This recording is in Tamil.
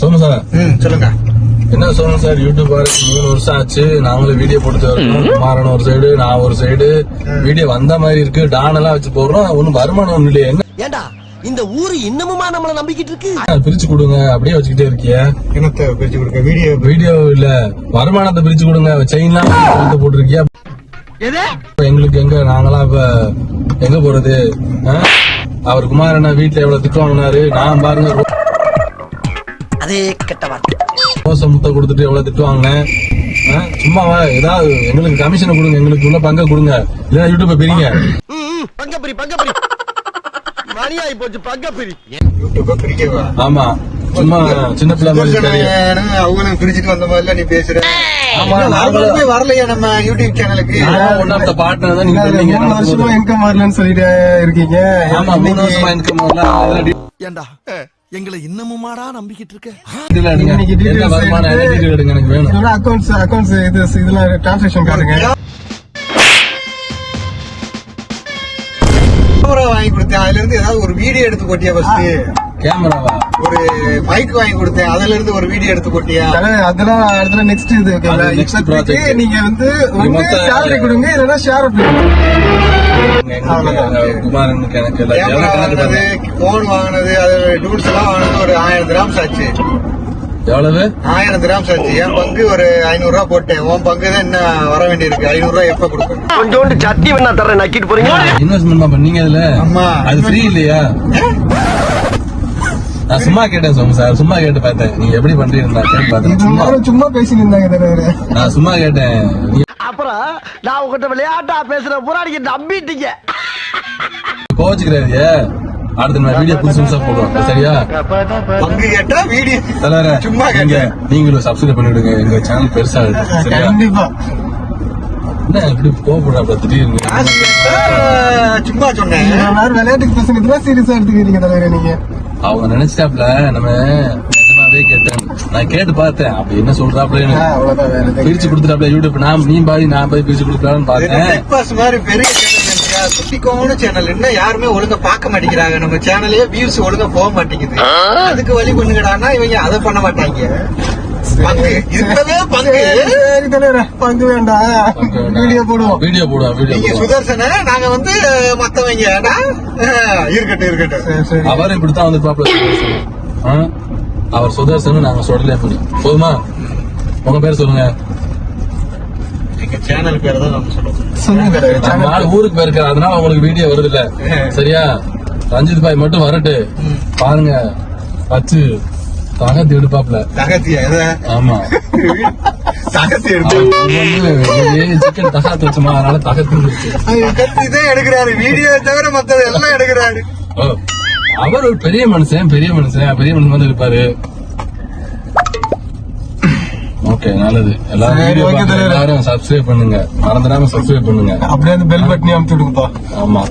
சோமு சார். சொல்லுங்க. என்ன சோமு சார் யூடியூப் மூணு வருஷம் ஆச்சு. நாங்களும் வீடியோ போட்டு இருக்கோம் குமாரன் ஒரு சைடு நான் ஒரு சைடு வீடியோ வந்த மாதிரி இருக்கு. டான் எல்லாம் வச்சு போடுறோம். ஒன்னும் வருமானம் ஒண்ணு இல்லையே. என்ன? ஏண்டா இந்த ஊரு இன்னமுமா நம்மள நம்பிக்கிட்டு இருக்கு? பிரிச்சு கொடுங்க. அப்படியே வச்சுக்கிட்டே இருக்கிய. என்னத்தை பிரிச்சு கொடுக்க? வீடியோ வீடியோ இல்ல. வருமானத்தை பிரிச்சு கொடுங்க. செயின்லாம் போட்டிருக்கியா? இப்ப எங்களுக்கு எங்க? நாங்களாம் இப்ப எங்க போறது? ஆ? அவர் குமாரண்ணா வீட்டுல எவ்வளவு திட்டு வாங்கினாரு? நான் பாருங்க. அதே கெட்ட வார்த்தை. ரோச முட்டை கொடுத்துட்டு எவ்வளவு திட்டு வாங்கினேன் ஆ? சும்மாவா? ஏதாவது எங்களுக்கு கமிஷனை கொடுங்க எங்களுக்கு உள்ள பங்கை கொடுங்க. இல்லைன்னா யூடியூப்பை பிரிங்க. பங்கப்பிரி பங்கப்பிரி மணியாயி போச்சு பங்கப்பிரி யூடியூப்ப பிரிக்கவா? ஆமா. சும்மா சின்ன பிள்ளை மாதிரி அவங்களும் பிரிச்சுட்டு வந்த மாதிரில நீ பேசுற? வரலையா நம்ம யூடியூப் சேனலுக்கு ஒன் ஆஃப் த பார்ட்னர் தான் நீங்க மூணு வருஷமா இன்கம் வரலன்னு சொல்லிட்டு இருக்கீங்க. ஆமா மூணு வருஷமா இன்கம் வரல ஏண்டா? எங்களை இன்னமுமாடா நம்பிக்கிட்டு இருக்க? அக்கௌண்ட்ஸ் அக்கௌண்ட்ஸ் இது இதெல்லாம் டிரான்சாக்ஷன் காட்டுங்க கேமரா வாங்கி கொடுத்தேன். அதுல இருந்து ஏதாவது ஒரு வீடியோ எடுத்து போட்டியா ஃபர்ஸ்ட் கேமராவா ஒரு மைக் வாங்கி கொடுத்தேன். அதுல இருந்து ஒரு வீடியோ எடுத்து போட்டியா அதெல்லாம் அதெல்லாம் நெக்ஸ்ட் இது. நீங்க வந்து சேலரி கொடுங்க இல்லைன்னா ஷேர் எங்களுக்கு குமாரனுக்கு எனக்கு இல்ல கேமரா எவ்வளவு? கணக்கு வாங்கினது தரணும்? போன் வாங்கினது அது டூல்ஸ் எல்லாம் வாங்கினது ஒரு ஆயிரம் கிராம்ஸ் ஆச்சு எவ்வளவு ஆயிரம் கிராம்ஸ் ஆச்சு என் பங்கு ஒரு ஐநூறு ரூபா போட்டேன் உன் பங்கு தான் என்ன வர வேண்டியிருக்கு ஐநூறு ரூபா எப்ப கொடுப்பேன் கொஞ்சோண்டு சட்னி வேணா தரேன் நக்கிட்டு போறீங்க இன்வெஸ்ட்மெண்ட் பண்ணீங்க அதுல ஆமா. அது ஃப்ரீ இல்லையா? நான் சும்மா கேட்டேன் சோமு சார். சும்மா கேட்டு பார்த்தேன். நீங்க எப்படி பண்றீங்க சும்மா பேசிட்டு இருந்தாங்க நான் சும்மா கேட்டேன். நீ அப்புறம் நான் உங்ககிட்ட விளையாட்டா பேசுற நீங்க நம்பிட்டீங்க. கோச்சுக்கிறாரு அடுத்து நான் வீடியோ புதுசு புதுசா போடுவோம் சரியா? பங்கு கேட்டா வீடியோ தலைவர சும்மா கேட்டேன். நீங்களும் சப்ஸ்கிரைப் பண்ணிவிடுங்க எங்க சேனல் பெருசா இருக்கு. சரியா? கண்டிப்பா. என்ன இப்படி திடீர்னு? சும்மா சொன்னேன். விளையாட்டுக்கு பேசுனதுலாம் சீரியஸா எடுத்துக்கிறீங்க தலைவரே நீங்க. அவங்க நினைச்சிட்டாப்ல நம்ம நிஜமாவே கேட்டேன். நான் கேட்டு பார்த்தேன். அப்படி என்ன சொல்றாப்ல எனக்கு பிரிச்சு கொடுத்துட்டாப்ல யூடியூப் நான் நீ பாதி நான் போய் பிரிச்சு கொடுக்கலாம்னு பார்த்தேன். பெரிய சேனல் என்ன யாருமே ஒழுங்கா பார்க்க மாட்டேங்கிறாங்க. நம்ம சேனலே வியூஸ் ஒழுங்கா போக மாட்டேங்குது. அதுக்கு வழி பண்ணுங்கடான்னா இவங்க அதை பண்ண மாட்டாங்க. பங்கு. வேண்டாம். வீடியோ போடுவோம். வீடியோ போடுவோம் வீடியோ நீங்க சுதர்சன நாங்க வந்து மத்தவங்க. இருக்கட்டும் இருக்கட்டும். அவர் இப்படித்தான் வந்து பாப்பல அவர் சுதர்சன் நாங்க சொல்லல போதுமா? உங்க பேர் சொல்லுங்க. சேனல் பேரை தான் ஊருக்கு போயிருக்காரு அதனால உங்களுக்கு வீடியோ வருது இல்ல சரியா? ரஞ்சித் பாய் மட்டும் வரட்டு. பாருங்க. வச்சு தகத்து எடுப்பாப்ல தகத்தியா? ஆமா. தகத்தி சிக்கன் தகாத்து வச்சுமா? அதனால தகத்து தான் எடுக்கிறாரு. வீடியோ தவிர மத்தது எல்லாம் எடுக்கிறாரு. ஓ, அவர் ஒரு பெரிய மனுஷன் பெரிய மனுஷன் பெரிய மனுஷன் வந்து இருப்பாரு. ஓகே நல்லது. எல்லாரும் சப்ஸ்கிரைப் பண்ணுங்க. மறந்துடாம சப்ஸ்கிரைப் பண்ணுங்க. அப்படியே அந்த பெல் பட்டனி அமுச்சு விடுங்கப்பா. ஆமா.